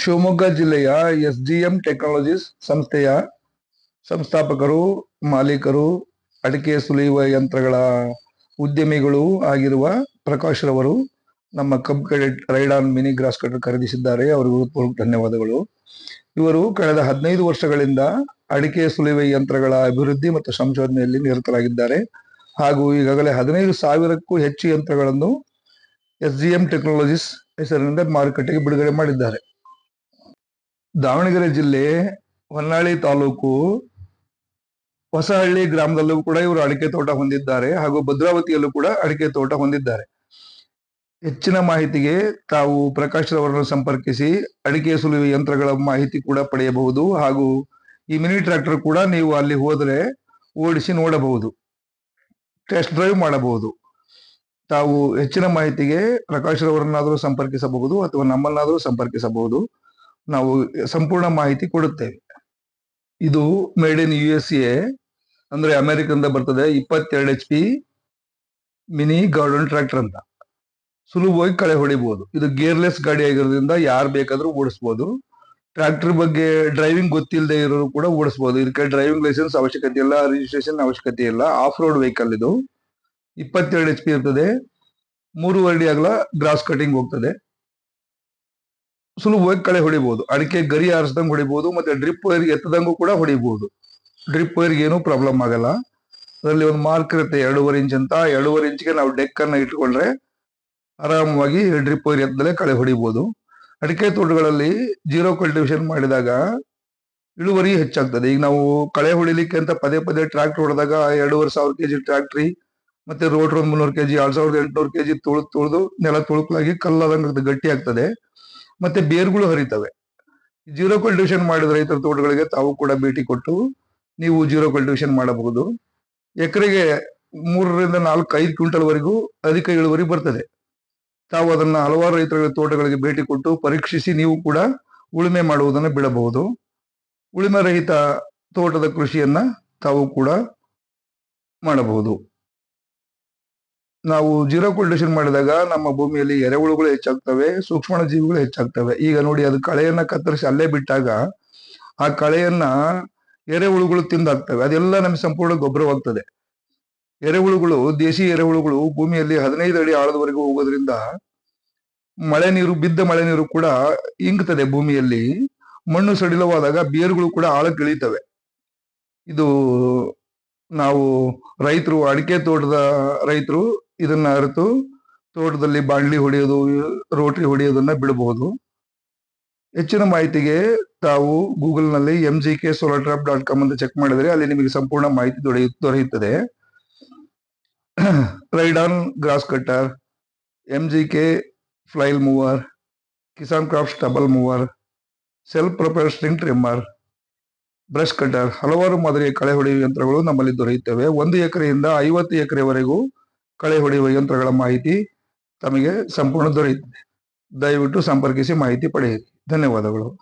ಶಿವಮೊಗ್ಗ ಜಿಲ್ಲೆಯ S G M technologies ಸಂಸ್ಥೆಯ ಸಂಸ್ಥಾಪಕರು, ಮಾಲೀಕರು, ಅಡಿಕೆ ಸುಲಿಯುವ ಯಂತ್ರಗಳ ಉದ್ಯಮಿಗಳು ಆಗಿರುವ ಪ್ರಕಾಶ್ ರವರು ನಮ್ಮ Cub Cadet ride on mini grass cutter ಖರೀದಿಸಿದ್ದಾರೆ. ಅವರಿಗೂ ಧನ್ಯವಾದಗಳು. ಇವರು ಕಳೆದ ಹದಿನೈದು ವರ್ಷಗಳಿಂದ ಅಡಿಕೆ ಸುಲಿಯುವ ಯಂತ್ರಗಳ ಅಭಿವೃದ್ಧಿ ಮತ್ತು ಸಂಶೋಧನೆಯಲ್ಲಿ ನಿರತರಾಗಿದ್ದಾರೆ. ಹಾಗೂ ಈಗಾಗಲೇ ಹದಿನೈದು ಸಾವಿರಕ್ಕೂ ಹೆಚ್ಚು ಯಂತ್ರಗಳನ್ನು ಎಸ್ ಜಿ ಎಂ ಟೆಕ್ನಾಲಜೀಸ್ ಹೆಸರಿನಿಂದ ಮಾರುಕಟ್ಟೆಗೆ ಬಿಡುಗಡೆ ಮಾಡಿದ್ದಾರೆ. ದಾವಣಗೆರೆ ಜಿಲ್ಲೆ ಹೊನ್ನಾಳಿ ತಾಲೂಕು ಹೊಸಹಳ್ಳಿ ಗ್ರಾಮದಲ್ಲೂ ಕೂಡ ಇವರು ಅಡಿಕೆ ತೋಟ ಹೊಂದಿದ್ದಾರೆ ಹಾಗೂ ಭದ್ರಾವತಿಯಲ್ಲೂ ಕೂಡ ಅಡಿಕೆ ತೋಟ ಹೊಂದಿದ್ದಾರೆ. ಹೆಚ್ಚಿನ ಮಾಹಿತಿಗೆ ತಾವು ಪ್ರಕಾಶ್ ರವರನ್ನು ಸಂಪರ್ಕಿಸಿ ಅಡಿಕೆ ಸುಲಿಯುವ ಯಂತ್ರಗಳ ಮಾಹಿತಿ ಕೂಡ ಪಡೆಯಬಹುದು ಹಾಗೂ ಈ ಮಿನಿ ಟ್ರ್ಯಾಕ್ಟರ್ ಕೂಡ ನೀವು ಅಲ್ಲಿ ಹೋದರೆ ಓಡಿಸಿ ನೋಡಬಹುದು, ಟೆಸ್ಟ್ ಡ್ರೈವ್ ಮಾಡಬಹುದು. ತಾವು ಹೆಚ್ಚಿನ ಮಾಹಿತಿಗೆ ಪ್ರಕಾಶ್ ರವರನ್ನಾದರೂ ಸಂಪರ್ಕಿಸಬಹುದು ಅಥವಾ ನಮ್ಮನ್ನಾದರೂ ಸಂಪರ್ಕಿಸಬಹುದು. ನಾವು ಸಂಪೂರ್ಣ ಮಾಹಿತಿ ಕೊಡುತ್ತೇವೆ. ಇದು made in U S A ಅಂದ್ರೆ ಅಮೆರಿಕದಿಂದ ಬರ್ತದೆ, ಇಪ್ಪತ್ತೆರಡು H P mini garden tractor ಅಂತ. ಸುಲಭವಾಗಿ ಕಳೆ ಹೊಡಿಬಹುದು ಇದು ಗೇರ್ಲೆಸ್ ಗಾಡಿ ಆಗಿರೋದ್ರಿಂದ ಯಾರು ಬೇಕಾದ್ರೂ ಓಡಿಸ್ಬೋದು. ಟ್ರ್ಯಾಕ್ಟರ್ ಬಗ್ಗೆ ಡ್ರೈವಿಂಗ್ ಗೊತ್ತಿಲ್ಲದೆ ಇರೋರು ಕೂಡ ಓಡಿಸ್ಬೋದು. ಇದಕ್ಕೆ ಡ್ರೈವಿಂಗ್ ಲೈಸೆನ್ಸ್ ಅವಶ್ಯಕತೆ ಇಲ್ಲ ರಿಜಿಸ್ಟ್ರೇಷನ್ ಅವಶ್ಯಕತೆ ಇಲ್ಲ. ಆಫ್ ರೋಡ್ ವೆಹಿಕಲ್ ಇದು. ಇಪ್ಪತ್ತೆರಡು ಎಚ್ ಪಿ ಇರ್ತದೆ. ಮೂರುವರೆ ಅಗಲ ಗ್ರಾಸ್ ಕಟಿಂಗ್ ಹೋಗ್ತದೆ. ಸುಲಭವಾಗಿ ಕಳೆ ಹೊಡಿಬಹುದು ಅಡಿಕೆ ಗರಿ ಆರಿಸ್ದಂಗ್ ಹೊಡಿಬಹುದು ಮತ್ತೆ ಡ್ರಿಪ್ ವೈರ್ ಎತ್ತದಂಗೂ ಕೂಡ ಹೊಡಿಬಹುದು ಡ್ರಿಪ್ ವೈರ್ಗೆ ಏನೂ ಪ್ರಾಬ್ಲಮ್ ಆಗಲ್ಲ. ಅದರಲ್ಲಿ ಒಂದು ಮಾರ್ಕ್ ಇರುತ್ತೆ, ಎರಡೂವರೆ ಇಂಚ್ ಅಂತ. ಎರಡೂವರೆ ಇಂಚ್ಗೆ ನಾವು ಡೆಕ್ ಅನ್ನ ಇಟ್ಕೊಂಡ್ರೆ ಆರಾಮವಾಗಿ ಡ್ರಿಪ್ ವೈರ್ ಎತ್ತದಲ್ಲೇ ಕಳೆ ಹೊಡಿಬಹುದು ಅಡಿಕೆ ತೋಟಗಳಲ್ಲಿ ಜೀರೋ ಕಲ್ಟಿವೇಶನ್ ಮಾಡಿದಾಗ ಇಳುವರಿ ಹೆಚ್ಚಾಗ್ತದೆ. ಈಗ ನಾವು ಕಳೆ ಹೊಡಿಲಿಕ್ಕೆ ಅಂತ ಪದೇ ಪದೇ ಟ್ರಾಕ್ಟರ್ ಹೊಡೆದಾಗ ಎರಡೂವರೆ ಸಾವಿರ ಕೆಜಿ ಟ್ರಾಕ್ಟ್ರಿ ಮತ್ತೆ ರೋಟ್ರ್ ಒಂದ್ ಮುನ್ನೂರು ಕೆಜಿ ಎರಡ್ ಸಾವಿರದ ಎಂಟುನೂರು ಕೆಜಿ ತುಳು ತುಳಿದು ನೆಲ ತುಳುಕಲಾಗಿ ಕಲ್ಲಾದಂಗೆ ಗಟ್ಟಿ ಆಗ್ತದೆ ಮತ್ತೆ ಬೇರುಗಳು ಹರಿತವೆ. ಜೀರೋ ಕಲ್ಟಿವೇಶನ್ ಮಾಡಿದ ರೈತರ ತೋಟಗಳಿಗೆ ತಾವು ಕೂಡ ಭೇಟಿ ಕೊಟ್ಟು ನೀವು ಜೀರೋ ಕಲ್ಟಿವೇಶನ್ ಮಾಡಬಹುದು. ಎಕರೆಗೆ ಮೂರರಿಂದ ನಾಲ್ಕು, ಐದು ಕ್ವಿಂಟಲ್ ವರೆಗೂ ಅಧಿಕ ಇಳುವರಿ ಬರ್ತದೆ. ತಾವು ಅದನ್ನ ಹಲವಾರು ರೈತರ ತೋಟಗಳಿಗೆ ಭೇಟಿ ಕೊಟ್ಟು ಪರೀಕ್ಷಿಸಿ ನೀವು ಕೂಡ ಉಳುಮೆ ಮಾಡುವುದನ್ನು ಬಿಡಬಹುದು. ಉಳುಮೆ ರಹಿತ ತೋಟದ ಕೃಷಿಯನ್ನ ತಾವು ಕೂಡ ಮಾಡಬಹುದು. ನಾವು ಜೀರೋ ಕಲ್ಟಿವೇಶನ್ ಮಾಡಿದಾಗ ನಮ್ಮ ಭೂಮಿಯಲ್ಲಿ ಎರೆಹುಳುಗಳು ಹೆಚ್ಚಾಗ್ತವೆ ಸೂಕ್ಷ್ಮ ಜೀವಿಗಳು ಹೆಚ್ಚಾಗ್ತವೆ. ಈಗ ನೋಡಿ, ಅದು ಕಳೆಯನ್ನ ಕತ್ತರಿಸಿ ಅಲ್ಲೇ ಬಿಟ್ಟಾಗ ಆ ಕಳೆಯನ್ನ ಎರೆಹುಳುಗಳು ತಿಂದಾಗ್ತವೆ ಅದೆಲ್ಲ ನಮ್ಗೆ ಸಂಪೂರ್ಣ ಗೊಬ್ಬರವಾಗ್ತದೆ. ಎರೆಹುಳುಗಳು, ದೇಶಿ ಎರೆಹುಳುಗಳು ಭೂಮಿಯಲ್ಲಿ ಹದಿನೈದು ಅಡಿ ಆಳದವರೆಗೂ ಹೋಗೋದ್ರಿಂದ ಮಳೆ ನೀರು, ಬಿದ್ದ ಮಳೆ ನೀರು ಕೂಡ ಇಂಗ್ತದೆ ಭೂಮಿಯಲ್ಲಿ. ಮಣ್ಣು ಸಡಿಲವಾದಾಗ ಬೇರುಗಳು ಕೂಡ ಆಳಕ್ಕೆ ಇಳಿತವೆ ಇದು ನಾವು ರೈತರು, ಅಡಿಕೆ ತೋಟದ ರೈತರು ಇದನ್ನ ಅರಿತು ತೋಟದಲ್ಲಿ ಬಾಣ್ಲಿ ಹೊಡೆಯೋದು, ರೋಟ್ರಿ ಹೊಡೆಯೋದನ್ನ ಬಿಡಬಹುದು ಹೆಚ್ಚಿನ ಮಾಹಿತಿಗೆ ತಾವು ಗೂಗಲ್ನಲ್ಲಿ M G K solar trap dot com ಅಂತ ಚೆಕ್ ಮಾಡಿದ್ರೆ ಅಲ್ಲಿ ನಿಮಗೆ ಸಂಪೂರ್ಣ ಮಾಹಿತಿ ದೊರೆಯ, ದೊರೆಯುತ್ತದೆ. Ride on grass cutter M G K flail mower Kisan Kraft double mower self propelled string trimmer brush cutter ಹಲವಾರು ಮಾದರಿಯ ಕಳೆ ಹೊಡೆಯುವ ಯಂತ್ರಗಳು ನಮ್ಮಲ್ಲಿ ದೊರೆಯುತ್ತವೆ. ಒಂದು ಎಕರೆಯಿಂದ ಐವತ್ತು ಎಕರೆವರೆಗೂ ಕಳೆ ಹೊಡೆಯುವ ಯಂತ್ರಗಳ ಮಾಹಿತಿ ತಮಗೆ ಸಂಪೂರ್ಣ ದೊರೆಯುತ್ತದೆ. ದಯವಿಟ್ಟು ಸಂಪರ್ಕಿಸಿ ಮಾಹಿತಿ ಪಡೆಯಿರಿ. ಧನ್ಯವಾದಗಳು.